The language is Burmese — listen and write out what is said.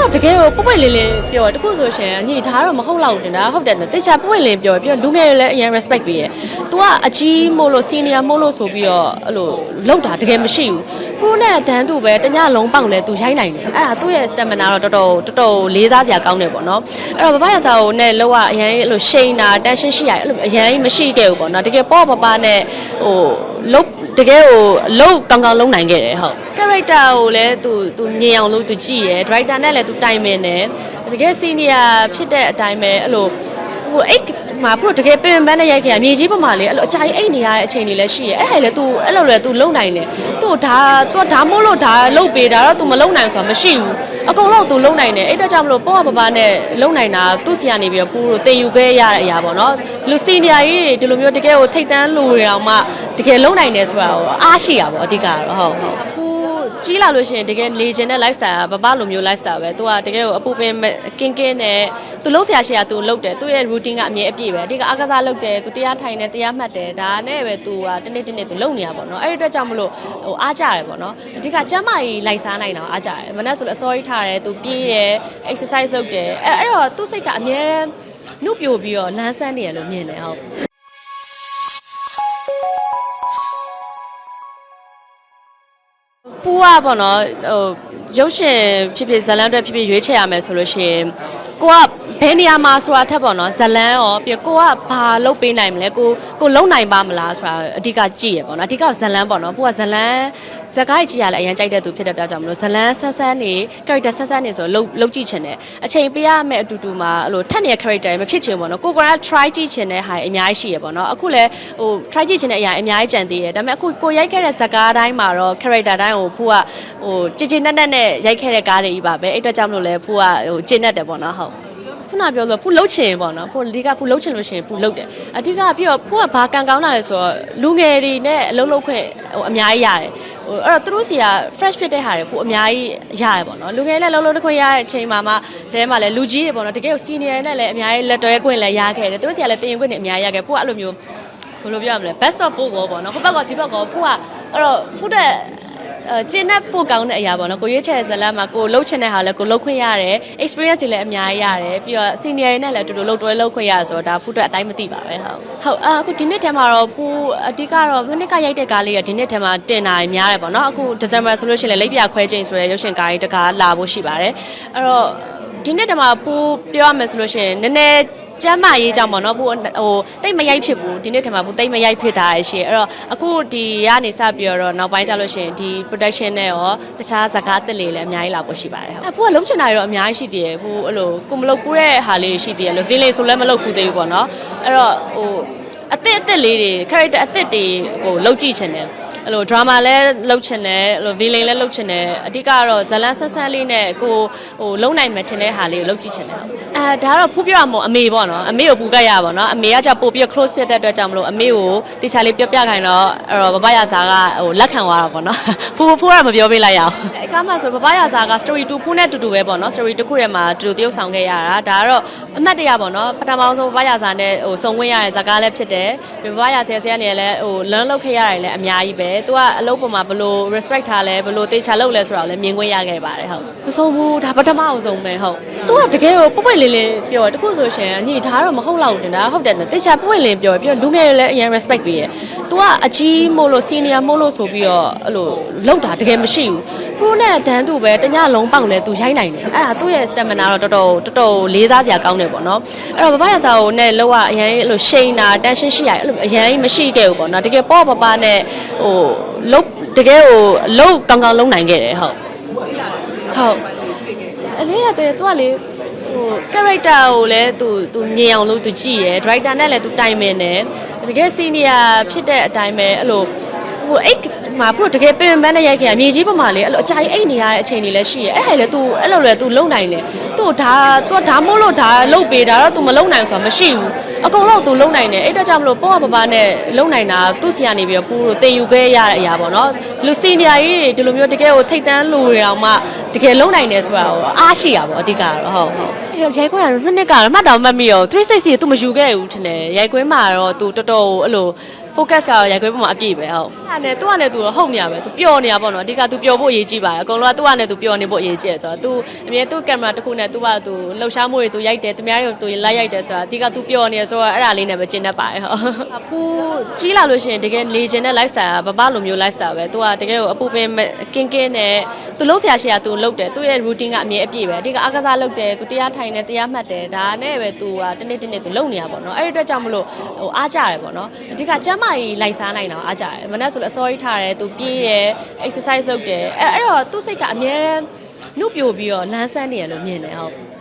ကတကယ်ကိုပွပွလင်းလင်းပြောတယ်တခုဆိုရှင်အညီဒါကတော့မဟုတ်တော့ဘူးတင်တာဟုတ်တယ်နော်တေချာပွပွလင်းပြောတယ်ပြီးတော့လူငယ်တွေလည်းအရင် respect ပေးရယ် तू ကအကြီးမို့လို့ senior မို့လို့ဆိုပြီးတော့အဲ့လိုလောက်တာတကယ်မရှိဘူး pro နဲ့တန်းသူပဲတညလုံးပေါက်လဲ तू ရိုက်နိုင်တယ်အဲ့ဒါသူ့ရဲ့ stamina တော့တော်တော်တော်တော်လေးစားစရာကောင်းတယ်ပေါ့နော်အဲ့တော့ဘဘရစာကိုနဲ့လောက်ကအရင်အဲ့လိုရှိန်တာ tension ရှိရတယ်အဲ့လိုအရင်မရှိခဲ့ဘူးပေါ့နော်တကယ်ပေါ့ပပနဲ့ဟိုလုတ် တကယ်ဟိုအလုတ်ကောင်းကောင်းလုံးနိုင်ခဲ့တယ်ဟုတ် character ကိုလည်းသူသူမြင်အောင်လို့သူကြည့်ရယ် director နဲ့လည်းသူတိုင်ပင်တယ်တကယ် senior ဖြစ်တဲ့အတိုင်းပဲအဲ့လိုဟိုအဲ့မှာဘုရတကယ်ပင်ပန်းနဲ့ရိုက်ခဲ့ရမြေကြီးပေါ်မှာလေအဲ့လိုအကြိုက်အိတ်နေရတဲ့အချိန်တွေလည်းရှိရယ်အဲ့ဟဲ့လေ तू အဲ့လိုလေ तू လုံနိုင်တယ်သူ့ဒါ तू ဒါမို့လို့ဒါလုတ်ပေးတာတော့ तू မလုံနိုင်ဆိုတာမရှိဘူး အကုန်လုံး तू လုံနိုင်တယ်အဲ့ဒါကြောင့်မလို့ပေါ့ပပနဲ့လုံနိုင်တာသူ့စီကနေပြီးတော့ပူလို့တင်ယူခဲ့ရတဲ့အရာပေါ့နော်ဒီလို senior ကြီးတွေဒီလိုမျိုးတကယ်ကိုထိတ်တန်းလူတွေအောင်မှတကယ်လုံနိုင်တယ်ဆိုတာကိုအားရှိတာပေါ့အဓိကတော့ဟုတ်ဟုတ်အခု ကြီးလာလို့ရှိရင်တကယ်လေချင်တဲ့ lifestyle ကဘဘလိုမျိုး lifestyle ပဲသူကတကယ်ကိုအပူပင်ကင်းကင်းနဲ့သူလုံးဆရာရှိရာသူလုပ်တယ်သူရဲ့ routine ကအမြဲအပြည့်ပဲအဓိကအားကစားလုပ်တယ်သူတရားထိုင်တယ်တရားမှတ်တယ်ဒါနဲ့ပဲသူကတနေ့တနေ့သူလုပ်နေတာပေါ့နော်အဲ့ဒီအတွက်ကြောင့်မလို့ဟိုအားကြတယ်ပေါ့နော်အဓိကကျမ်းမာရေးလိုက်စားနိုင်တာအားကြတယ်မနေ့ဆိုလည်းအစောကြီးထားတယ်သူပြေးတယ် exercise လုပ်တယ်အဲ့အဲ့တော့သူ့စိတ်ကအမြဲနှုတ်ပြိုပြီးတော့လမ်းဆန်းနေရလို့မြင်တယ်ဟုတ် ပူอ่ะပေါ့နော်ဟိုရုပ်ရှင်ဖြစ်ဖြစ်ဇလန်းအတွက်ဖြစ်ဖြစ်ရွေးချယ်ရမယ်ဆိုလို့ရှိရင်ကိုကဘယ်နေရာမှာဆိုတာထက်ပေါ့နော်ဇလန်းရောပြီးကိုကဘာလုပ်ပေးနိုင်မလဲကိုကိုလုံနိုင်ပါမလားဆိုတာအဓိကကြည့်ရပေါ့နော်အဓိကဇလန်းပေါ့နော်ပူကဇလန်းဇကိုက်ကြည့်ရလဲအရင်ကြိုက်တဲ့သူဖြစ်တဲ့အတွက်ကြောင့်မလို့ဇလန်းဆန်းဆန်းနေ character ဆန်းဆန်းနေဆိုလုံလုံကြည့်ချင်တယ်အချိန်ပေးရမယ့်အတူတူမှာအဲ့လိုထက်နေတဲ့ character မဖြစ်ချင်ဘူးပေါ့နော်ကိုက try ကြည့်ချင်တဲ့ဟာအများကြီးရှိရပေါ့နော်အခုလဲဟို try ကြည့်ချင်တဲ့အရာအများကြီးကြံသေးတယ်ဒါပေမဲ့အခုကိုရိုက်ခဲ့တဲ့ဇကားတိုင်းမှာတော့ character တိုင်းကိုဖူကဟိုကြည်ကြည်နက်နက်နဲ့ရိုက်ခဲ့တဲ့ကားတွေကြီးပါပဲအဲ့အတွက်ကြောင့်မလို့လဲဖူကဟိုကျင့်တတ်တယ်ပေါ့နော်ဟုတ်ခုနပြောလို့ဖူလှုပ်ချင်ပေါ့နော်ဖူအဓိကဖူလှုပ်ချင်လို့ရှိရင်ဖူလှုပ်တယ်အဓိကပြီးတော့ဖူကဘာကံကောင်းလာလဲဆိုတော့လူငယ်တွေနဲ့အလုပ်လုပ်ခွင့်ဟိုအများကြီးရတယ်ဟိုအဲ့တော့သူတို့စီက fresh ဖြစ်တဲ့ဟာတွေပိုအများကြီးရတယ်ပေါ့နော်လူငယ်လည်းလုံးလုံးတစ်ခွင့်ရတဲ့အချိန်မှာမှတဲမှာလည်းလူကြီးတွေပေါ့နော်တကယ်ကို senior နဲ့လည်းအများကြီးလက်တွဲခွင့်လည်းရခဲ့တယ်သူတို့စီကလည်းတင်ရင်ခွင့်တွေအများကြီးရခဲ့ပို့အဲ့လိုမျိုးဘယ်လိုပြောရမလဲ best of both ပေါ့နော်ဟိုဘက်ကဒီဘက်ကပို့ကအဲ့တော့ဖုတဲ့အဲ ကျင်းတဲ့ပို့ကောင်းတဲ့အရာပေါ့နော်ကိုရွေးချယ်ဇလတ်မှာကိုလှုပ်ချင်တဲ့ဟာလည်းကိုလှုပ်ခွင့်ရတယ် experience တွေလည်းအများကြီးရတယ်ပြီးတော့ senior တွေနဲ့လည်းတူတူလှုပ်တွဲလှုပ်ခွင့်ရတယ်ဆိုတော့ဒါဖူးအတွက်အတိုင်းမသိပါပဲဟုတ်ဟုတ်အခုဒီနှစ်ထဲမှာတော့ဖူးအဓိကတော့မနစ်ကရိုက်တဲ့ကားလေးကဒီနှစ်ထဲမှာတင်တာများတယ်ပေါ့နော်အခု December ဆိုလို့ရှိရင်လည်းလိပ်ပြခွဲချိန်ဆိုရယ်ရုပ်ရှင်ကားကြီးတကားလာဖို့ရှိပါတယ်အဲ့တော့ဒီနှစ်ထဲမှာဖူးပြောရမယ်ဆိုလို့ရှိရင်နည်းနည်း ကျမ်းမာရေးကြောင့်ပေါ့နော်ဘို့ဟိုတိတ်မရိုက်ဖြစ်ဘူးဒီနေ့ထင်မှာဘို့တိတ်မရိုက်ဖြစ်တာရရှိအဲ့တော့အခုဒီကနေစပြီးတော့နောက်ပိုင်းကျလို့ရှိရင်ဒီ production နဲ့ရောတခြားဇာတ်ကားတစ်လေးလည်းအများကြီးလာဖို့ရှိပါတယ်ဟုတ်အဖိုးကလုံးချင်တာရောအများကြီးရှိသေးတယ်ဘို့အဲ့လိုကိုမလုပ်ဘူးတဲ့ဟာလေးရှိသေးတယ်လို့ villain ဆိုလည်းမလုပ်ဘူးသေးဘူးပေါ့နော်အဲ့တော့ဟိုအသစ်အသစ်လေးတွေ character အသစ်တွေဟိုလောက်ကြည့်ချင်တယ် အဲ့လို drama လည်းလုပ်ချင်တယ်အဲ့လို villain လည်းလုပ်ချင်တယ်အဓိကတော့ဇလန်းဆန်းဆန်းလေးနဲ့ကိုဟိုလုံနိုင်မယ်ထင်တဲ့ဟာလေးကိုလုပ်ကြည့်ချင်တယ်ဟုတ်အဲဒါကတော့ဖူးပြရမို့အမေပေါ့နော်အမေကိုပူကတ်ရပါတော့အမေကကြောင့်ပို့ပြီး close ဖြစ်တဲ့အတွက်ကြောင့်မလို့အမေကိုတေချာလေးပြပြခိုင်းတော့အဲ့တော့ဘဘရစာကဟိုလက်ခံသွားတာပေါ့နော်ဖူဖူကမပြောပေးလိုက်ရအောင်အဲကားမှဆိုဘဘရစာက story 2ဖူးနဲ့တူတူပဲပေါ့နော် story တစ်ခုထဲမှာတူတူတရုပ်ဆောင်ခဲ့ရတာဒါကတော့အမှတ်တရပေါ့နော်ပထမဆုံးဘဘရစာနဲ့ဟိုစုံခွင့်ရတဲ့ဇာကားလည်းဖြစ်တယ်ဘဘရဆရာဆရာနေလည်းဟို learn လုပ်ခဲ့ရတယ်လည်းအများကြီးပဲသူကအလုပ်ပေါ်မှာဘလို့ respect ထားလဲဘလို့တေချာလုပ်လဲဆိုတော့လည်းမြင်ခွင့်ရခဲ့ပါတယ်ဟုတ်မဆုံးဘူးဒါပထမအောင်ဆုံးပဲဟုတ်သူကတကယ်ကိုပွပွလင်းလင်းပြောတယ်တခုဆိုရှင်အညီဒါကတော့မဟုတ်တော့ဘူးတင်တာဟုတ်တယ်နော်တေချာပွပွလင်းပြောတယ်ပြီးတော့လူငယ်တွေလည်းအရင် respect ပေးရယ်သူကအကြီးမို့လို့ senior မို့လို့ဆိုပြီးတော့အဲ့လိုလောက်တာတကယ်မရှိဘူး pro နဲ့တန်းသူပဲတညလုံးပေါက်လဲသူရိုက်နိုင်တယ်အဲ့ဒါသူ့ရဲ့ stamina တော့တော်တော်တော်တော်လေးစားစရာကောင်းတယ်ပေါ့နော်အဲ့တော့ဘဘရစာကိုနဲ့လောက်ကအရင်အဲ့လိုရှိန်တာ tension ရှိရတယ်အဲ့လိုအရင်မရှိခဲ့ဘူးပေါ့နော်တကယ်ပေါ့ပပနဲ့ဟိုလုတ်တကယ်ဟိုအလုတ်ကောင်းကောင်းလုံးနိုင်ခဲ့တယ်ဟုတ်ဟုတ်အလေးရတယ်သူကလေဟို character ကိုလည်းသူသူမြင်အောင်လို့သူကြည့်ရယ် director နဲ့လည်းသူတိုင်ပင်တယ်တကယ် senior ဖြစ်တဲ့အတိုင်းပဲအဲ့လိုဟိုအဲ့မှာဖုတကယ်ပင်ပန်းနဲ့ရိုက်ခဲ့ရမြေကြီးပေါ်မှာလေအဲ့လိုအကြိုက်အိတ်နေရတဲ့အချိန်တွေလည်းရှိရယ်အဲ့ဟဲ့လေ तू အဲ့လိုလေ तू လုံနိုင်တယ်သူ့ဒါ तू ဒါမို့လို့ဒါလုတ်ပေးတာတော့ तू မလုံနိုင်ဆိုတာမရှိဘူး အကုန်လုံးသူလုံနိုင်တယ်အဲ့တော့ကြောင့်မလို့ပေါ့ပပနဲ့လုံနိုင်တာသူ့ဆီကနေပြီးတော့ပူလို့တင်ယူခဲ့ရတဲ့အရာပေါ့နော်ဒီလိုစင်တရားကြီးတွေဒီလိုမျိုးတကယ်ကိုထိတ်တန်းလူတွေအောင်မှတကယ်လုံနိုင်တယ်ဆိုတာကိုအားရှိတာပေါ့အဓိကတော့ဟုတ်ဟုတ်အဲ့တော့ရိုက်ခွဲကတော့နှစ်နှစ်ကတော့မှတ်တော်မှတ်မိရော360သူမယူခဲ့ဘူးထင်တယ်ရိုက်ခွဲမှာတော့သူတော်တော်အဲ့လို focus ကတော့ရိုက်ခွဲပုံမှာအပြည့်ပဲဟုတ်အဲ့ဒါနဲ့သူကလည်းသူတော့ဟုတ်နေရပဲသူပျော်နေရပေါ့နော်အဓိကသူပျော်ဖို့အရေးကြီးပါတယ်အကုန်လုံးကသူကလည်းသူပျော်နေဖို့အရေးကြီးတယ်ဆိုတော့သူအမြဲသူကင်မရာတစ်ခုနဲ့သူကသူလှုပ်ရှားမှုတွေသူရိုက်တယ်သူများရုံသူလိုက်ရိုက်တယ်ဆိုတာအဓိကသူပျော်နေရဆိုတော့အဲ့ဒါလေးနဲ့ပဲကျင်းတတ်ပါတယ်ဟုတ်အဖူးကြီးလာလို့ရှိရင်တကယ်လေချင်တဲ့ lifestyle ကဘဘလိုမျိုး lifestyle ပဲသူကတကယ်ကိုအပူပင်ကင်းကင်းနဲ့ သူလှုပ်ရှားရှာသူလှုပ်တယ်သူရဲ့ routine ကအမြဲအပြည့်ပဲအဓိကအားကစားလှုပ်တယ်သူတရားထိုင်တယ်တရားမှတ်တယ်ဒါနဲ့ပဲသူကတနေ့တနေ့သူလှုပ်နေရပါတော့အဲ့ဒီအတွက်ကြောင့်မလို့ဟိုအားကြရတယ်ပေါ့နော်အဓိကကျမ်းမာရေးလိုက်စားနိုင်တာအားကြရတယ်မနေ့ဆိုလည်းအစောကြီးထားတယ်သူပြေးရယ် exercise လုပ်တယ်အဲ့အဲ့တော့သူ့စိတ်ကအမြဲနှုတ်ပြိုပြီးတော့လမ်းဆန်းနေရလို့မြင်တယ်ဟုတ်